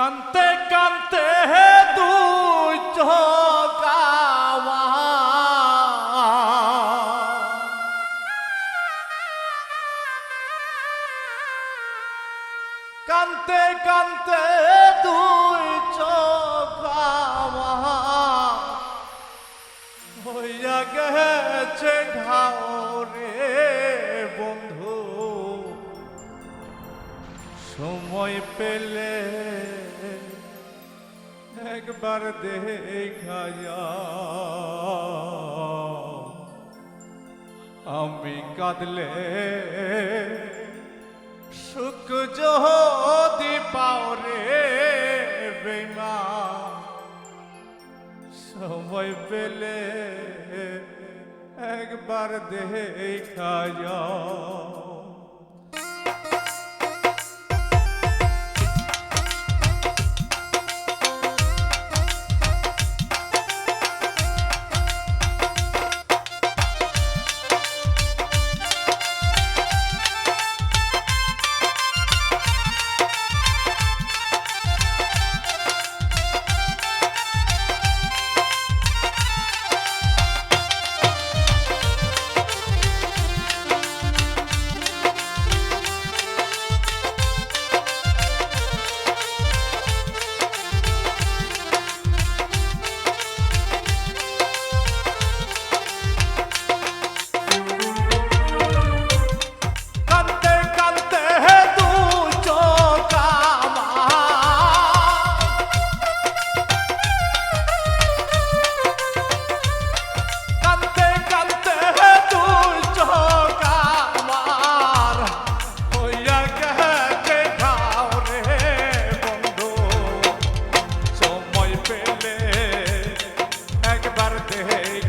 কানতে কানতে হে দু কানতে কানতে দুই হইয়া গেছে ঘাও রে বন্ধু। সময় পেলে একবার দেখা আমি কাঁদলে সুখ যদি পাও রে বেমা সময় পেলে একবার দেখা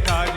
কাজ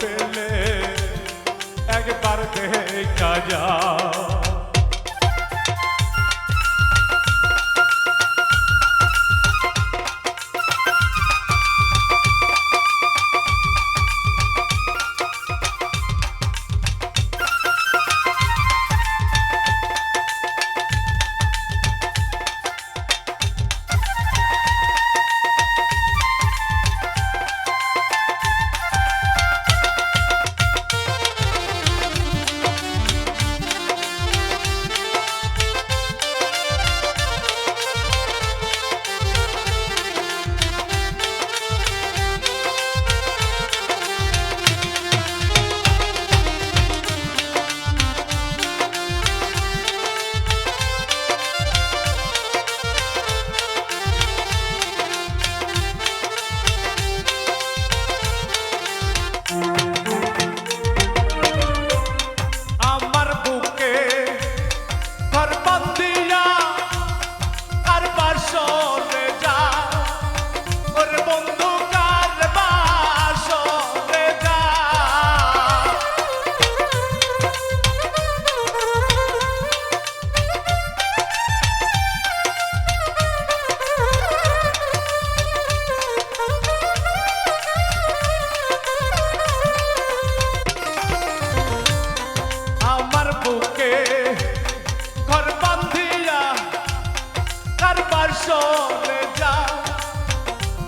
পেলে একবার দেখা যাও।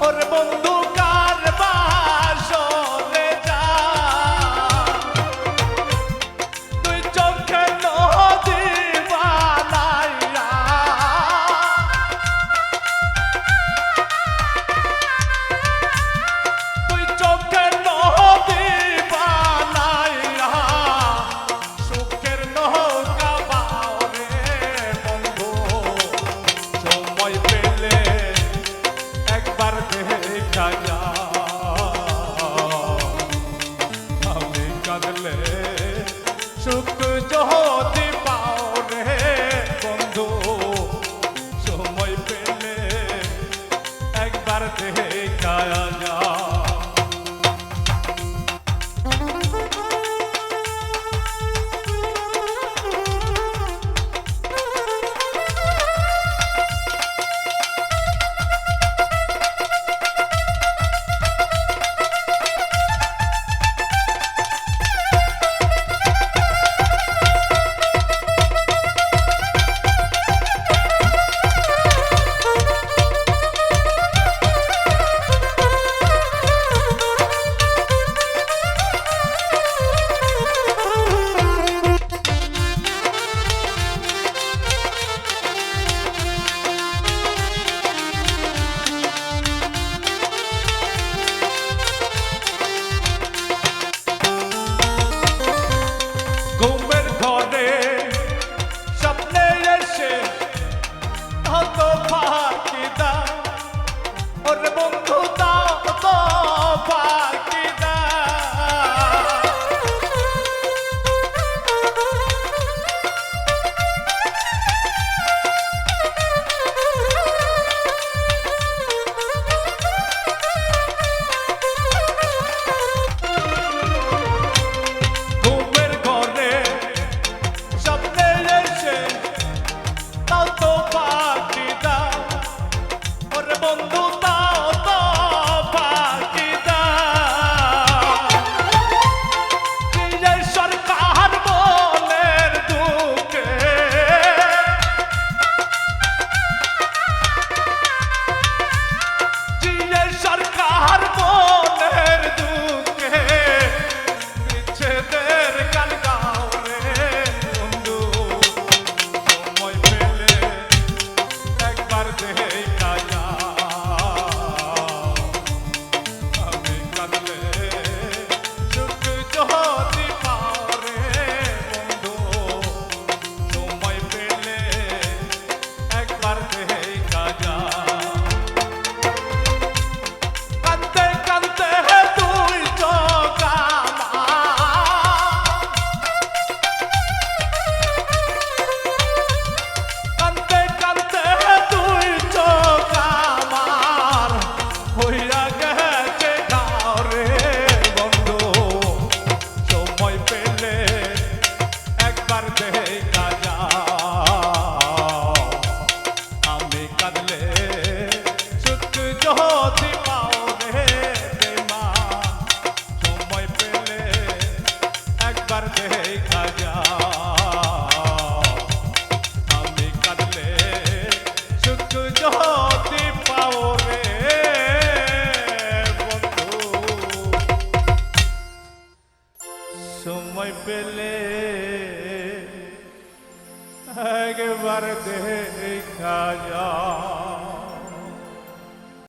ওর বন্ধু স্বপ্নে এসে হত ফাঁকি দা ওরে বন্ধু দাও তো